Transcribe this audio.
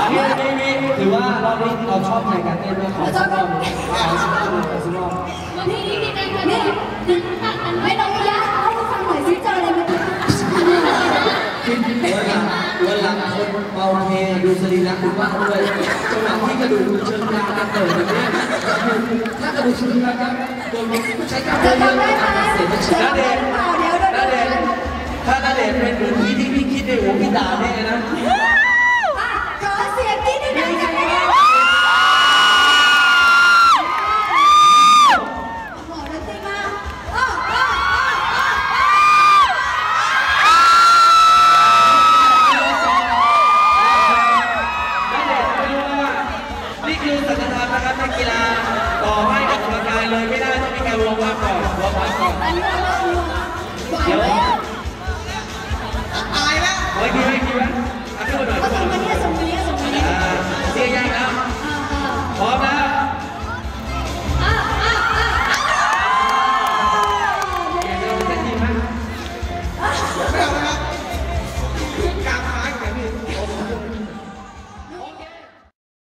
อันนี้ไม่มีถือว่ารอเราชอบในการเต้นด้วยของชอบรอบขอชออบอนนี้ตเข้ากาฟังหนซิจออะไรมาคิดวันหลังวันหลังคนเมาเพดูสรีระคุณว่าด้วยจังหวะที่กระดูกเชิงกรานกระเติบแบบนี้ถ้ากระดูกเชิงกรานกระเติบใช้กล้ามเนื้อเยอะเสียงมันช้าเด็ก เดชนถ้าณเดชนเป็นคนที่ที่พี่คิดในหัวพี่ด่าแน่นะอะขอเสียงนิดนึงกับณเดชน์ต่อให้กับกำลังกายเลยไม่ได้ต้องมีการวอร์มอัก่อนวอร์มอัก่อน 有没？